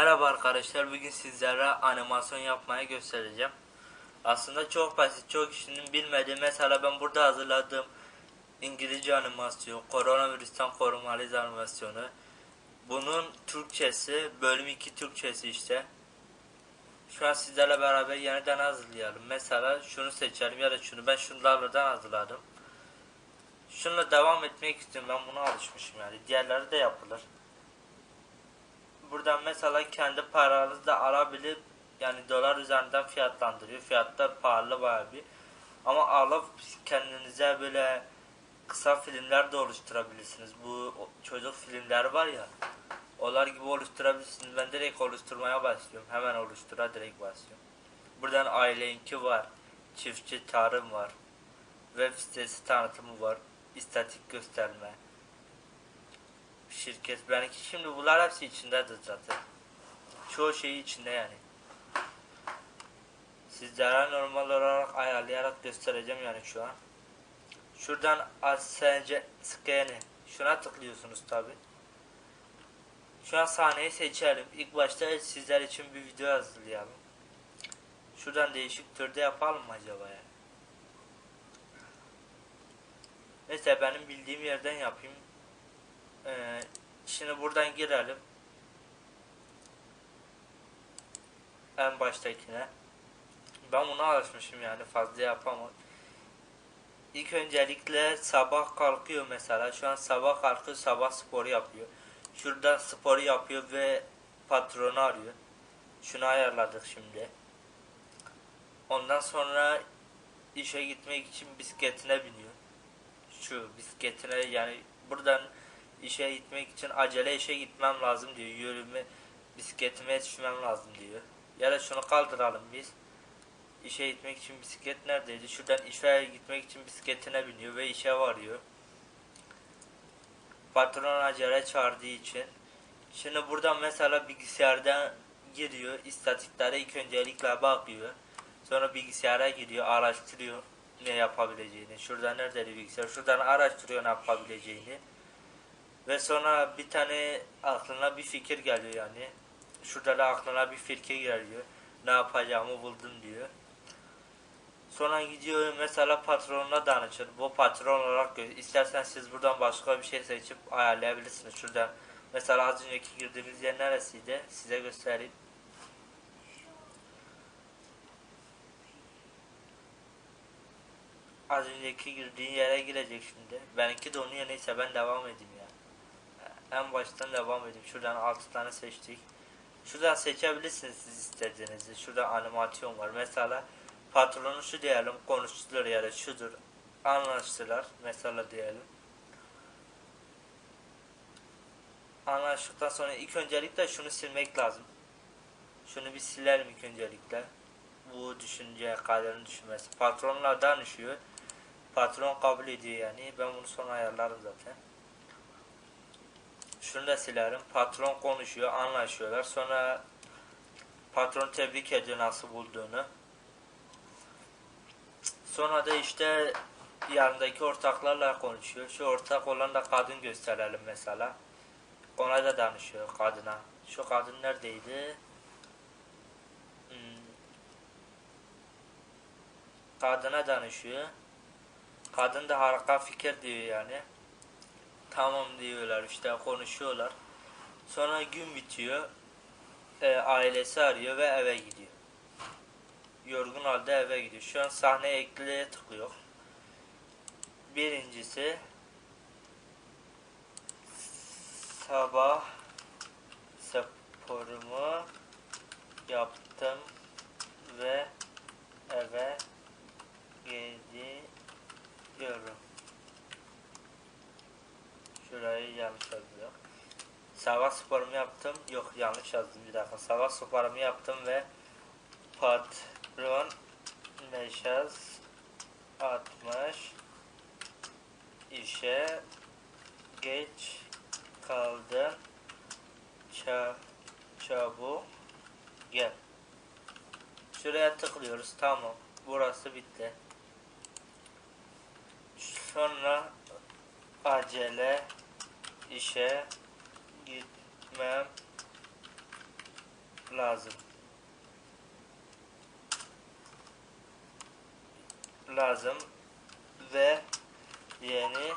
Merhaba arkadaşlar bugün sizlere animasyon yapmayı göstereceğim. Aslında çok basit çok kişinin bilmediği mesela ben burada hazırladığım İngilizce animasyon, koronavirüsten korumalıyız animasyonu. Bunun Türkçesi, bölüm 2 Türkçesi işte. Şu an sizlerle beraber yeniden hazırlayalım. Mesela şunu seçelim ya da şunu. Ben şunlardan hazırladım. Şununla devam etmek istiyorum. Ben buna alışmışım yani. Diğerleri de yapılır buradan mesela kendi paranızı da alabilip yani dolar üzerinden fiyatlandırıyor. Fiyatlar pahalı bayağı bir. Ama alıp kendinize böyle kısa filmler de oluşturabilirsiniz. Bu çocuk filmleri var ya. Onlar gibi oluşturabilirsiniz. Ben direkt oluşturmaya başlıyorum. Hemen oluştura direkt başlıyorum. Buradan aileinki var. Çiftçi tarım var. Web sitesi tanıtımı var. İstatik gösterme şirket benimki şimdi bunlar hepsi içindedir zaten. Çoğu şeyi içinde yani. Sizlere normal olarak ayarlayarak göstereceğim yani şu an. Şuradan ASC scan'i şuna tıklıyorsunuz tabi. Şu an sahneyi seçelim. İlk başta sizler için bir video hazırlayalım. Şuradan değişik türde yapalım mı acaba yani? Neyse benim bildiğim yerden yapayım. Ee, şimdi buradan girelim. En baştakine. Ben buna alışmışım yani fazla yapamam. İlk öncelikle sabah kalkıyor mesela. Şu an sabah kalkıyor sabah sporu yapıyor. Şurada sporu yapıyor ve patronu arıyor. Şunu ayarladık şimdi. Ondan sonra işe gitmek için bisikletine biniyor. Şu bisikletine yani buradan işe gitmek için acele işe gitmem lazım diyor. Yürüme, bisikletime yetişmem lazım diyor. Ya da şunu kaldıralım biz. İşe gitmek için bisiklet neredeydi? Şuradan işe gitmek için bisikletine biniyor ve işe varıyor. Patron acele çağırdığı için. Şimdi buradan mesela bilgisayardan giriyor. istatiklere ilk öncelikle bakıyor. Sonra bilgisayara giriyor, araştırıyor ne yapabileceğini. Şurada nerede bilgisayar? Şuradan araştırıyor ne yapabileceğini. Ve sonra bir tane aklına bir fikir geliyor yani. Şurada da aklına bir fikir geliyor. Ne yapacağımı buldum diyor. Sonra gidiyor mesela patronuna danışır. Bu patron olarak istersen siz buradan başka bir şey seçip ayarlayabilirsiniz. Şurada mesela az önceki girdiğimiz yer neresiydi? Size göstereyim. Az önceki girdiğin yere girecek şimdi. Benimki de onun neyse ben devam edeyim ya en baştan devam edeyim. Şuradan 6 tane seçtik. Şuradan seçebilirsiniz siz istediğinizi. Şurada animasyon var. Mesela patronu şu diyelim konuştular ya da şudur. Anlaştılar. Mesela diyelim. Anlaştıktan sonra ilk öncelikle şunu silmek lazım. Şunu bir silelim ilk öncelikle. Bu düşünce kaderin düşünmesi. Patronla danışıyor. Patron kabul ediyor yani. Ben bunu sonra ayarlarım zaten. Şunu da silerim. Patron konuşuyor, anlaşıyorlar. Sonra patron tebrik ediyor nasıl bulduğunu. Sonra da işte yanındaki ortaklarla konuşuyor. Şu ortak olan da kadın gösterelim mesela. Ona da danışıyor kadına. Şu kadın neredeydi? Hmm. Kadına danışıyor. Kadın da harika fikir diyor yani. Tamam diyorlar işte konuşuyorlar. Sonra gün bitiyor. E, ailesi arıyor ve eve gidiyor. Yorgun halde eve gidiyor. Şu an sahne ekleye tıklıyor. Birincisi sabah sporumu yaptım ve eve gidiyorum. Şurayı yanlış yazdım. Sabah sporumu yaptım. Yok yanlış yazdım bir dakika. Sabah sporumu yaptım ve patron meşaz atmış. işe geç kaldı. Ça çabuk gel. Şuraya tıklıyoruz. Tamam. Burası bitti. Sonra acele işe gitmem lazım. Lazım ve yeni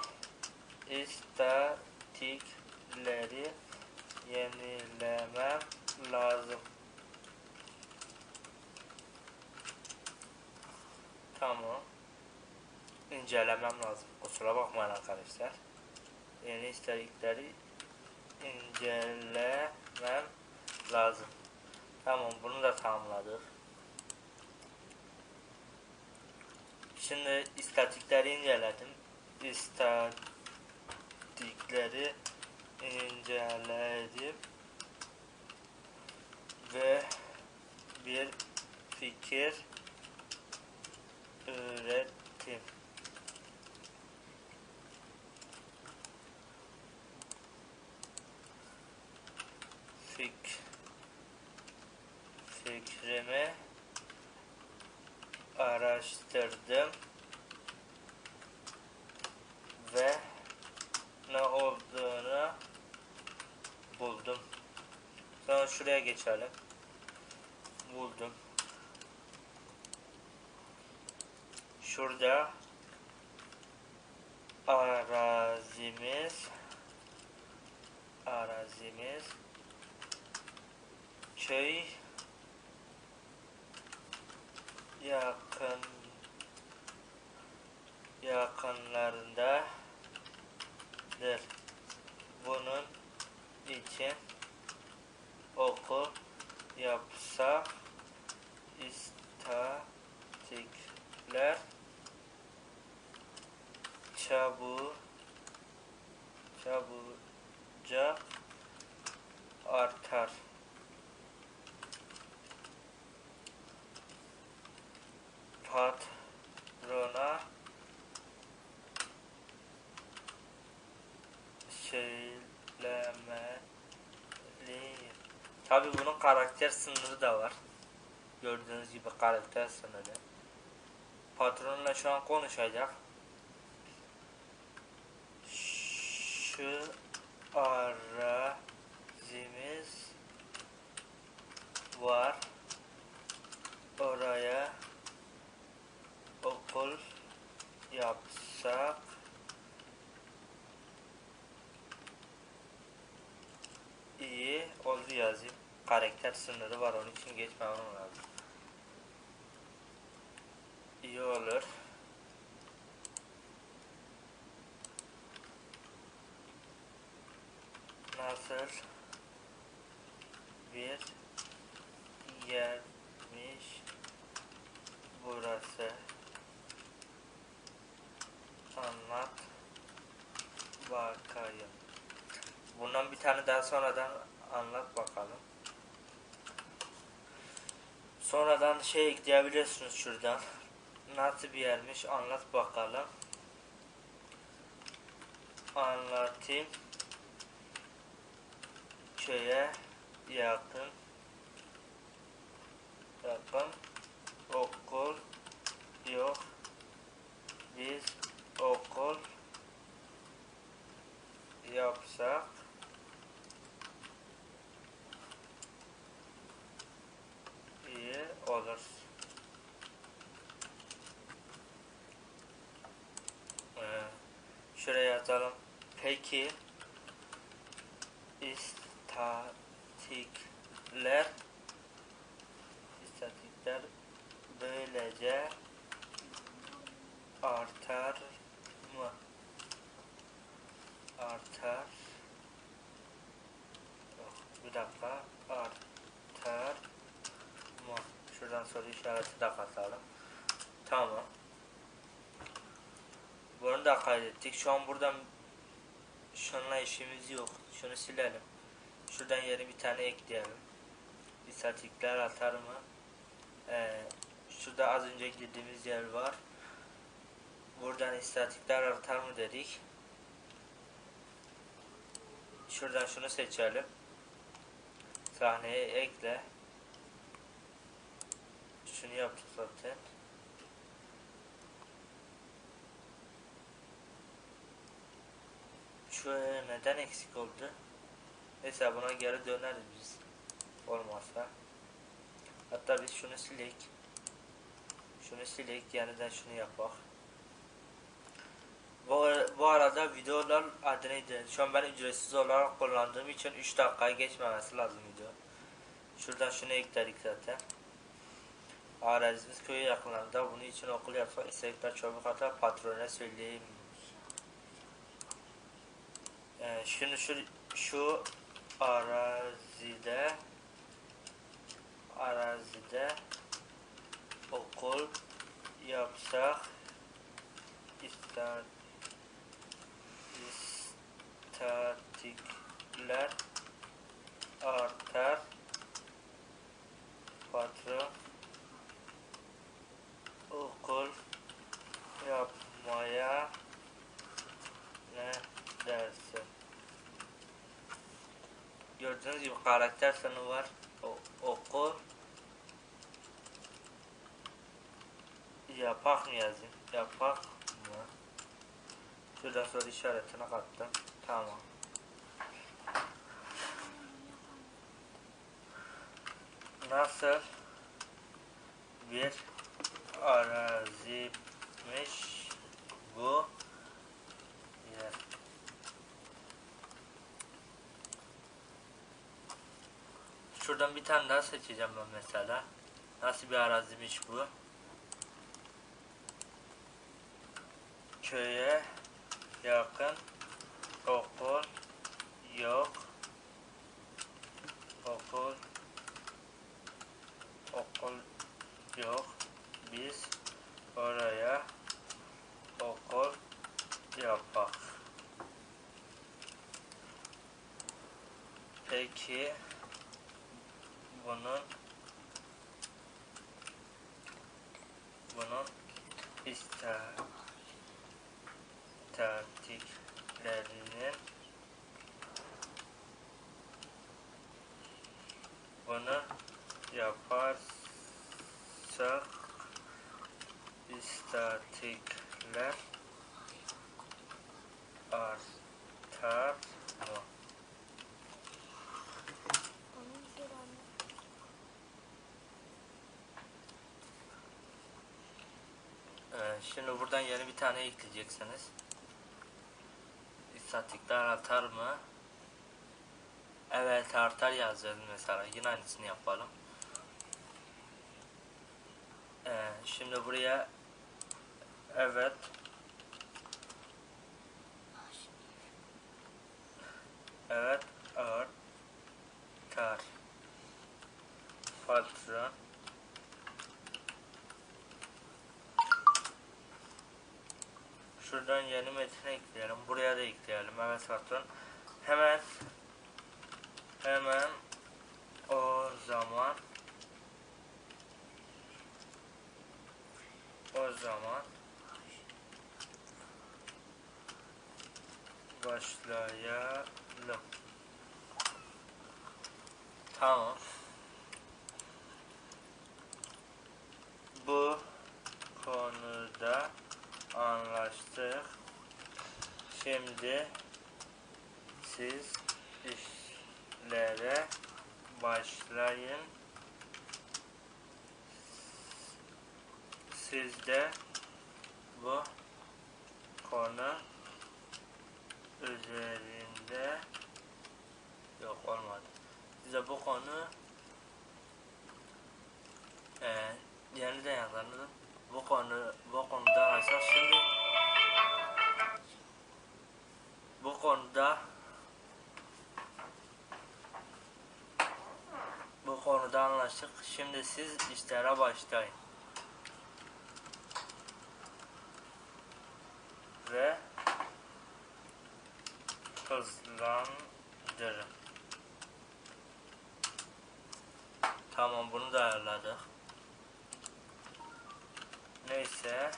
istatikleri yenilemem lazım. Tamam. İncelemem lazım. Kusura bakmayın arkadaşlar. Yeni istatikleri incelemem lazım. Tamam bunu da tamamladık. Şimdi istatikleri inceledim. İstatikleri inceledim ve bir fikir araştırdım ve ne olduğunu buldum. Sonra şuraya geçelim. Buldum. Şurada arazimiz arazimiz köy yakın yakınlarındadır. Bunun için okul yapsa istatikler çabu çabucak artar. Patrona Tabi bunun karakter sınırı da var. Gördüğünüz gibi karakter sınırı. Patronla şu an konuşacak. Şu arazimiz var. Oraya okul yapsak iyi oldu yazayım. Karakter sınırı var onun için geçmemem lazım. İyi olur. Nasıl bir yermiş burası? Anlat bakayım. Bundan bir tane daha sonradan anlat bakalım. Sonradan şey ekleyebilirsiniz şuradan. Nasıl bir yermiş anlat bakalım. Anlatayım. Köye yakın yakın okul yok. Biz okul yapsak iyi olur. Ee, şuraya yazalım. Peki istatikler istatikler böylece artar mı? Artar Yok, bir dakika artar mı? Şuradan soru işareti de katalım. Tamam. Bunu da kaydettik. Şu an buradan şununla işimiz yok. Şunu silelim. Şuradan yeni bir tane ekleyelim. İstatikler atar mı? Ee, şurada az önce girdiğimiz yer var. Buradan istatikler artar mı dedik. Şuradan şunu seçelim. Sahneye ekle. Şunu yaptık zaten. Şu neden eksik oldu? Neyse buna geri döneriz biz. Olmazsa. Hatta biz şunu silek. Şunu silek yeniden şunu yapak. Bu, bu arada videolar adı neydi? Şu an ben ücretsiz olarak kullandığım için 3 dakikaya geçmemesi lazım video. Şuradan şunu ekledik zaten. Arazimiz köye yakınlarında. Bunun için okul yapsak istekler çabuk hatta patrona söyleyeyim. Ee, şunu şu, şu arazide arazide okul yapsak istat istatikler artar patron okul yapmaya ne dersin? Gördüğünüz gibi karakter sınıfı var. O, okul yapak mı yazayım? Yapak mı? Şuradan soru işaretine kattım. Tamam. Nasıl bir araziymiş bu yer? Şuradan bir tane daha seçeceğim ben mesela. Nasıl bir araziymiş bu? Köye yakın okul yok. Okul okul yok. Biz oraya okul yapak. Peki bunun bunun istatiklerinin bunu yaparsak istatikler artar mı? Onun bir anı. Ee, şimdi buradan yeni bir tane ekleyeceksiniz. İstatikler artar mı? Evet artar yazacağız mesela. Yine aynısını yapalım. Ee, şimdi buraya evet artar patron Şuradan yeni metin ekleyelim. Buraya da ekleyelim. Evet patron. Hemen hemen o zaman o zaman başlayalım. Tamam. Bu konuda anlaştık. Şimdi siz işlere başlayın. Sizde bu konu üzerinde yok olmadı. Size bu konu e, yeniden yazarım. Bu konu bu konuda arkadaşlar şimdi bu konuda bu konuda anlaştık. Şimdi siz işlere başlayın. Ve hızlandırın. Tamam bunu da ayarladık. Neyse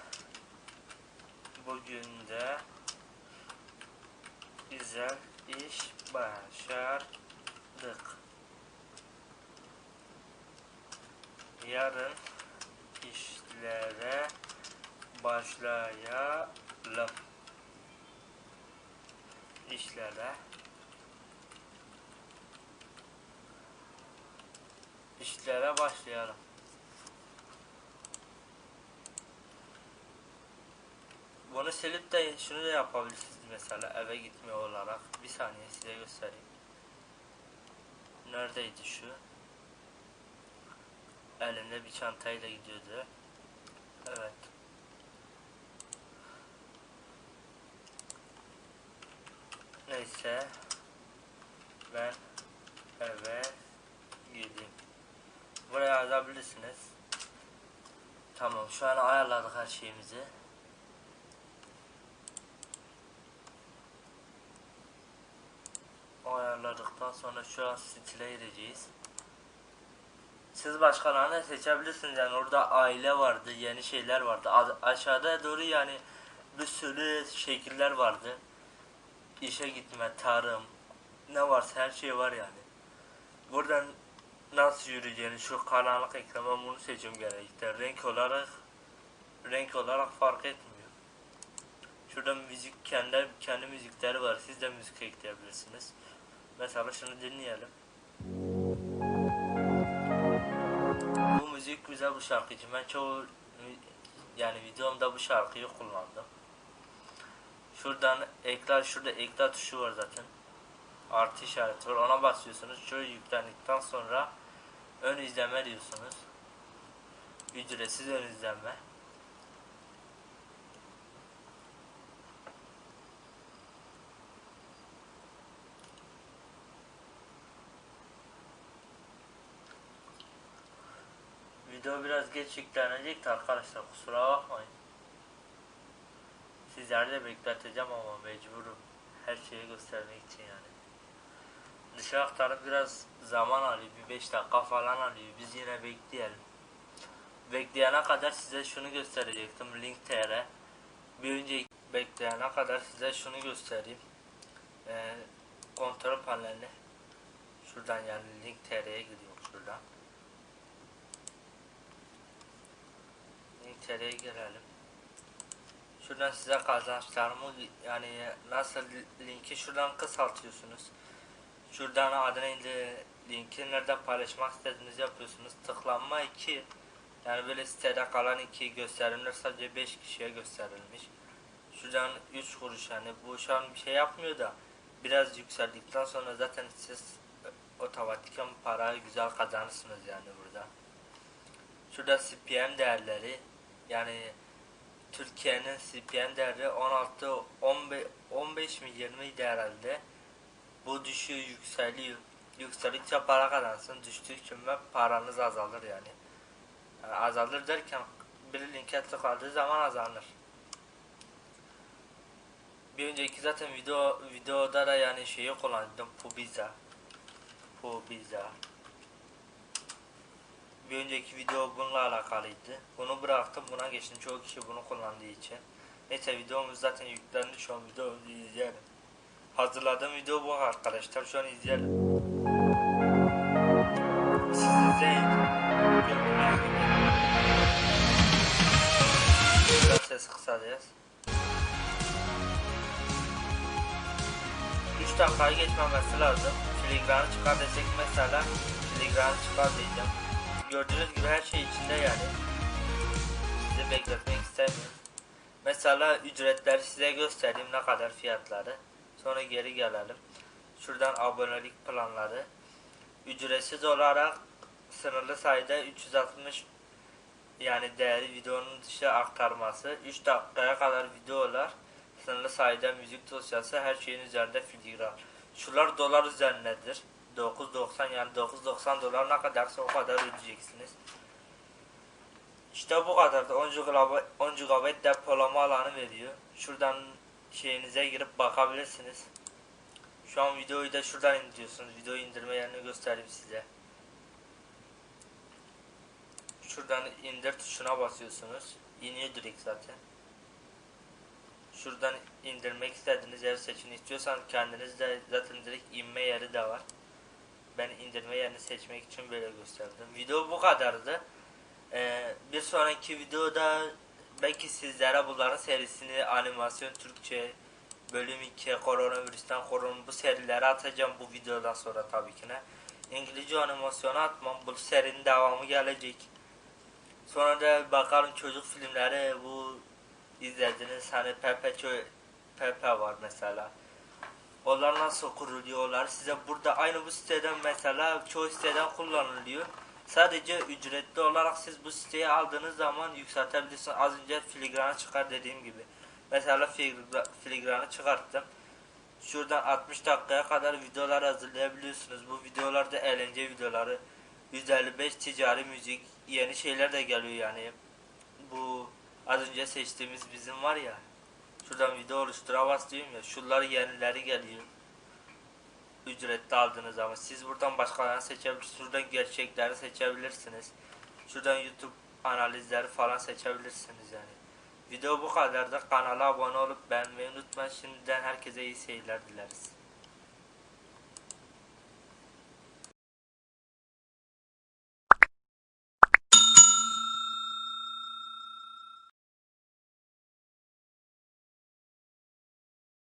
bugün de güzel iş başardık. Yarın işlere başlayalım. İşlere işlere başlayalım. Bunu silip de şunu da yapabilirsiniz mesela eve gitme olarak. Bir saniye size göstereyim. Neredeydi şu? Elinde bir çantayla gidiyordu. Evet. Neyse. Ben eve gideyim. Buraya yazabilirsiniz. Tamam şu an ayarladık her şeyimizi. O ayarladıktan sonra şu an stile gireceğiz. Siz başkalarını seçebilirsiniz yani orada aile vardı, yeni şeyler vardı. A- aşağıda doğru yani bir sürü şekiller vardı. İşe gitme, tarım, ne varsa her şey var yani. Buradan nasıl yürüyeceğini şu karanlık ekrana bunu seçim gerektir. Renk olarak renk olarak fark etmiyor. Şurada müzik kendi kendi müzikleri var. Siz de müzik ekleyebilirsiniz. Mesela şunu dinleyelim. Bu müzik güzel bu şarkıcı. Ben çoğu yani videomda bu şarkıyı kullandım. Şuradan ekler şurada ekler tuşu var zaten. Artı işareti var. Ona basıyorsunuz. Şöyle yüklendikten sonra ön izleme diyorsunuz. Ücretsiz ön izleme. Video biraz geç yüklenecek de arkadaşlar kusura bakmayın. Sizleri de bekleteceğim ama mecburum. Her şeyi göstermek için yani. Dışa aktarıp biraz zaman alıyor. Bir 5 dakika falan alıyor. Biz yine bekleyelim. Bekleyene kadar size şunu gösterecektim. Link TR. Bir önce bekleyene kadar size şunu göstereyim. Ee, kontrol paneli. Şuradan yani link TR'ye gidiyor şuradan. Link TR'ye gelelim. Şuradan size kazançlarımı yani nasıl linki şuradan kısaltıyorsunuz. Şuradan adına indi linki nerede paylaşmak istediğinizi yapıyorsunuz. Tıklanma 2 yani böyle sitede kalan iki gösterimler sadece 5 kişiye gösterilmiş. Şuradan 3 kuruş yani bu şu an bir şey yapmıyor da biraz yükseldikten sonra zaten siz otomatiken parayı güzel kazanırsınız yani burada. Şurada CPM değerleri yani Türkiye'nin CPM değeri 16 15 15 mi 20 idi herhalde. Bu düşüyor yükseliyor. Yükseldikçe para kazanırsın. Düştükçe paranız azalır yani. yani azalır derken bir linke tıkladığı zaman azalır. Bir önceki zaten video videoda da yani şeyi kullandım Pubiza. Pubiza. Bir önceki video bununla alakalıydı. Bunu bıraktım buna geçtim. Çoğu kişi bunu kullandığı için. Neyse videomuz zaten yüklendi şu an videomuzu izleyelim. Hazırladığım video bu arkadaşlar. Şu an izleyelim. Siz izleyin. Sesi kısacağız. 3 dakikayı geçmemesi lazım. Filigranı çıkar desek mesela filigranı çıkar diyeceğim. Gördüğünüz gibi her şey içinde yani. Sizi bekletmek istemiyorum. Mesela ücretleri size göstereyim ne kadar fiyatları. Sonra geri gelelim. Şuradan abonelik planları. Ücretsiz olarak sınırlı sayıda 360 yani değerli videonun dışı aktarması. 3 dakikaya kadar videolar. Sınırlı sayıda müzik dosyası her şeyin üzerinde filigran. Şular dolar üzerindedir. 9.90 yani 9.90 dolar ne kadarsa o kadar ödeyeceksiniz. İşte bu kadar da 10 GB, 10 GB depolama alanı veriyor. Şuradan şeyinize girip bakabilirsiniz. Şu an videoyu da şuradan indiriyorsunuz. Video indirme yerini göstereyim size. Şuradan indir tuşuna basıyorsunuz. İniyor direkt zaten. Şuradan indirmek istediğiniz yer seçin. İstiyorsan kendiniz de zaten direkt inme yeri de var. Ben indirme yerini seçmek için böyle gösterdim. Video bu kadardı. Ee, bir sonraki videoda belki sizlere bunların serisini animasyon Türkçe bölüm 2 koronavirüsten korun bu serileri atacağım bu videodan sonra tabii ki ne. İngilizce animasyonu atmam. Bu serinin devamı gelecek. Sonra da bakalım çocuk filmleri bu izlediniz. Hani Pepe Pepe var mesela. Onlar nasıl kuruluyorlar? Size burada aynı bu siteden mesela çoğu siteden kullanılıyor. Sadece ücretli olarak siz bu siteyi aldığınız zaman yükseltebilirsiniz. Az önce filigranı çıkar dediğim gibi. Mesela filigra- filigranı çıkarttım. Şuradan 60 dakikaya kadar videolar hazırlayabiliyorsunuz. Bu videolarda eğlence videoları, 155 ticari müzik, yeni şeyler de geliyor yani. Bu az önce seçtiğimiz bizim var ya. Şuradan video oluştura bas diyorum ya. Şunlar yenileri geliyor. Ücretli aldığınız zaman. Siz buradan başkalarını seçebilirsiniz. Şuradan gerçekleri seçebilirsiniz. Şuradan YouTube analizleri falan seçebilirsiniz yani. Video bu kadar da kanala abone olup beğenmeyi unutmayın. Şimdiden herkese iyi seyirler dileriz.